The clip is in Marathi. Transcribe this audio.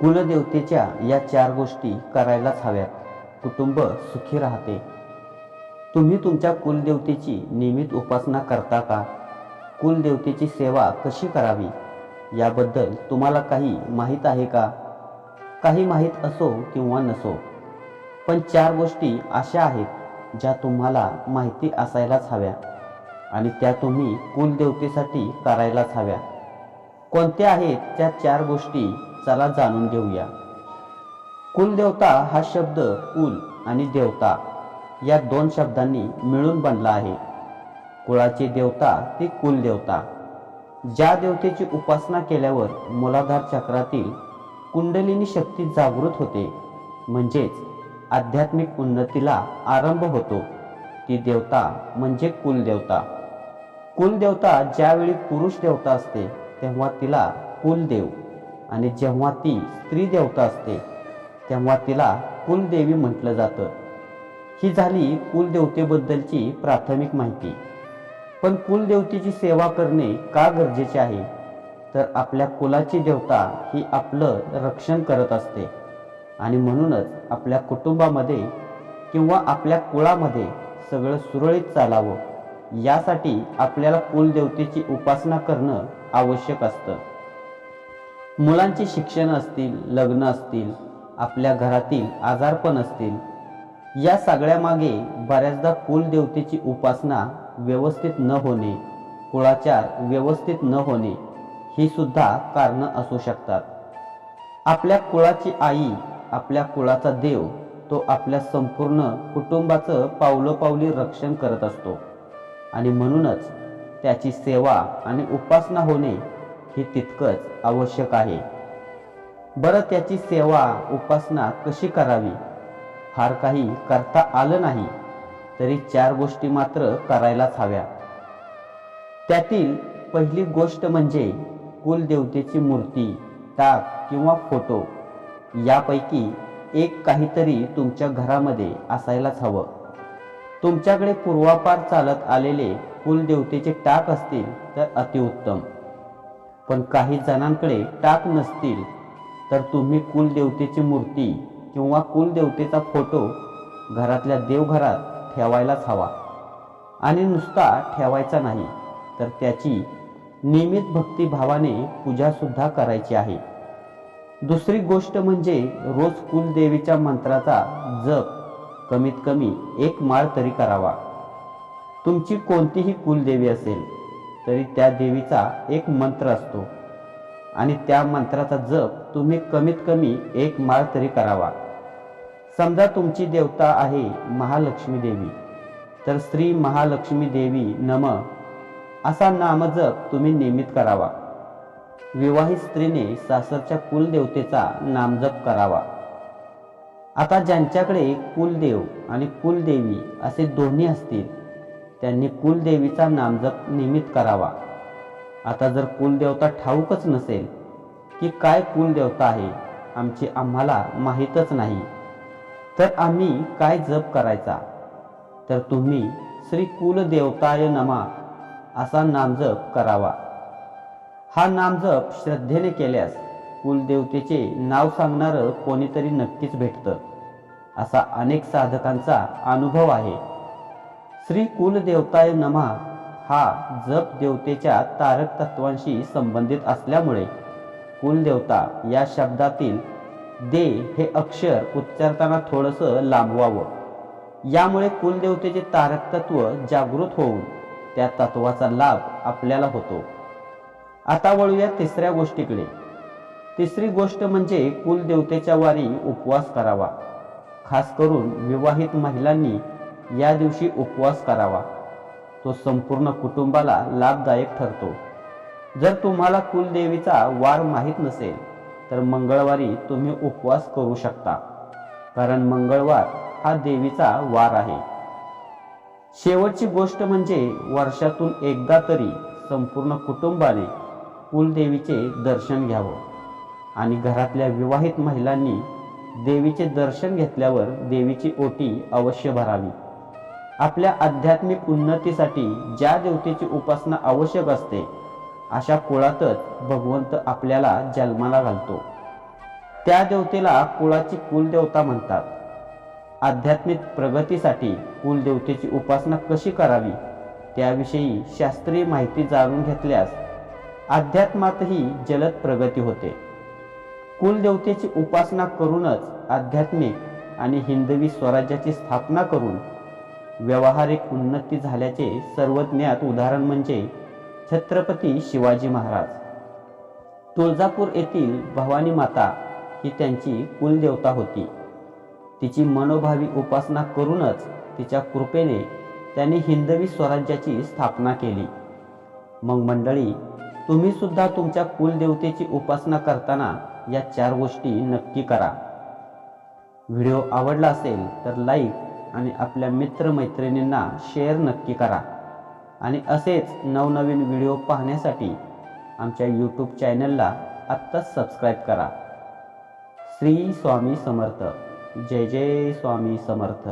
कुलदेवतेच्या या चार गोष्टी करायलाच हव्यात. कुटुंब सुखी राहते. तुम्ही तुमच्या कुलदेवतेची नियमित उपासना करता का? कुलदेवतेची सेवा कशी करावी? याबद्दल तुम्हाला काही माहीत आहे का? काही माहीत असो किंवा नसो पण चार गोष्टी अशा आहेत ज्या तुम्हाला माहिती असायलाच हव्या आणि त्या तुम्ही कुलदेवतेसाठी करायलाच हव्या. कोणत्या आहेत त्या चार गोष्टी चला जाणून घेऊया. कुलदेवता हा शब्द कुल आणि देवता या दोन शब्दांनी मिळून बनला आहे. कुळाची देवता ती कुलदेवता. ज्या देवतेची उपासना केल्यावर मुलाधार चक्रातील कुंडलिनी शक्ती जागृत होते म्हणजेच आध्यात्मिक उन्नतीला आरंभ होतो. ती देवता म्हणजे कुलदेवता. कुलदेवता ज्यावेळी पुरुष देवता असते तेव्हा तिला कुलदेव आणि जेव्हा ती स्त्री देवता असते तेव्हा तिला कुलदेवी म्हटलं जातं. ही झाली कुलदेवतेबद्दलची प्राथमिक माहिती. पण कुलदेवतेची सेवा करणे का गरजेचे आहे? तर आपल्या कुलाची देवता ही आपलं रक्षण करत असते. आणि म्हणूनच आपल्या कुटुंबामध्ये किंवा आपल्या कुळामध्ये सगळं सुरळीत चालावं. यासाठी आपल्याला कुलदेवतेची उपासना करणं आवश्यक असतं. मुलांचे शिक्षण असतील लग्न असतील आपल्या घरातील आजारपण असतील या सगळ्यामागे बऱ्याचदा कुलदेवतेची उपासना व्यवस्थित न होणे कुळाचार व्यवस्थित न होणे ही सुद्धा कारणं असू शकतात. आपल्या कुळाची आई आपल्या कुळाचा देव तो आपल्या संपूर्ण कुटुंबाचं पावलोपावली रक्षण करत असतो. आणि म्हणूनच त्याची सेवा आणि उपासना होणे हे तितकंच आवश्यक आहे. बरं त्याची सेवा उपासना कशी करावी? फार काही करता आलं नाही तरी चार गोष्टी मात्र करायलाच हव्या. त्यातील पहिली गोष्ट म्हणजे कुलदेवतेची मूर्ती टाक किंवा फोटो. यापैकी एक काहीतरी तुमच्या घरामध्ये असायलाच हवं. तुमच्याकडे पूर्वापार चालत आलेले कुलदेवतेचे टाक असतील तर अतिउत्तम. पण काही जणांकडे टाक नसतील तर तुम्ही कुलदेवतेची मूर्ती किंवा कुलदेवतेचा फोटो घरातल्या देवघरात ठेवायलाच हवा. आणि नुसता ठेवायचा नाही तर त्याची नियमित भक्तिभावाने पूजासुद्धा करायची आहे. दुसरी गोष्ट म्हणजे रोज कुलदेवीच्या मंत्राचा जप कमीत कमी एक माळ तरी करावा. तुमची कोणतीही कुलदेवी असेल तरी त्या देवीचा एक मंत्र असतो. आणि त्या मंत्राचा जप तुम्ही कमीत कमी एक माळ तरी करावा. समजा तुमची देवता आहे महालक्ष्मी देवी. तर श्री महालक्ष्मी देवी नम असा नामजप तुम्ही नियमित करावा. विवाहित स्त्रीने सासरच्या कुलदेवतेचा नामजप करावा. आता ज्यांच्याकडे कुलदेव आणि कुलदेवी असे दोन्ही असतील त्यांनी कुलदेवीचा नामजप नियमित करावा. आता जर कुलदेवता ठाऊकच नसेल की काय कुलदेवता आहे आमची आम्हाला माहीतच नाही. तर आम्ही काय जप करायचा? तर तुम्ही श्री कुलदेवताय नमा असा नामजप करावा. हा नामजप श्रद्धेने केल्यास कुलदेवतेचे नाव सांगणारं कोणीतरी नक्कीच भेटतं. असा अनेक साधकांचा अनुभव आहे. श्री कुलदेवताय नमा. हा जप देवतेच्या तारक तत्वांशी संबंधित असल्यामुळे कुलदेवता या शब्दातील दे हे अक्षर उच्चारताना थोडंसं लांबवावं. यामुळे कुलदेवतेचे तारक तत्व जागृत होऊन त्या तत्वाचा लाभ आपल्याला होतो. आता वळूया तिसऱ्या गोष्टीकडे. तिसरी गोष्ट म्हणजे कुलदेवतेच्या वारी उपवास करावा. खास करून विवाहित महिलांनी या दिवशी उपवास करावा. तो संपूर्ण कुटुंबाला लाभदायक ठरतो. जर तुम्हाला कुलदेवीचा वार माहीत नसेल तर मंगळवारी तुम्ही उपवास करू शकता. कारण मंगळवार हा देवीचा वार आहे. शेवटची गोष्ट म्हणजे वर्षातून एकदा तरी संपूर्ण कुटुंबाने कुलदेवीचे दर्शन घ्यावं. आणि घरातल्या विवाहित महिलांनी देवीचे दर्शन घेतल्यावर देवीची ओटी अवश्य भरावी. आपल्या आध्यात्मिक उन्नतीसाठी ज्या देवतेची उपासना आवश्यक असते अशा कुळातच भगवंत आपल्याला जन्माला घालतो. त्या देवतेला कुळाची कुलदेवता म्हणतात. आध्यात्मिक प्रगतीसाठी कुलदेवतेची उपासना कशी करावी त्याविषयी शास्त्रीय माहिती जाणून घेतल्यास अध्यात्मातही जलद प्रगती होते. कुलदेवतेची उपासना करूनच आध्यात्मिक आणि हिंदवी स्वराज्याची स्थापना करून व्यावहारिक उन्नती झाल्याचे सर्वज्ञात उदाहरण म्हणजे छत्रपती शिवाजी महाराज. तुळजापूर येथील भवानी माता ही त्यांची कुलदेवता होती. तिची मनोभावी उपासना करूनच तिच्या कृपेने त्यांनी हिंदवी स्वराज्याची स्थापना केली. मग मंडळी तुम्ही सुद्धा तुमच्या कुलदेवतेची उपासना करताना या चार गोष्टी नक्की करा. व्हिडिओ आवडला असेल तर लाईक आणि आपल्या मित्रमैत्रिणींना शेअर नक्की करा. आणि असेच नवनवीन व्हिडिओ पाहण्यासाठी आमच्या यूट्यूब चॅनलला आत्ताच सबस्क्राईब करा. श्री स्वामी समर्थ. जय जय स्वामी समर्थ.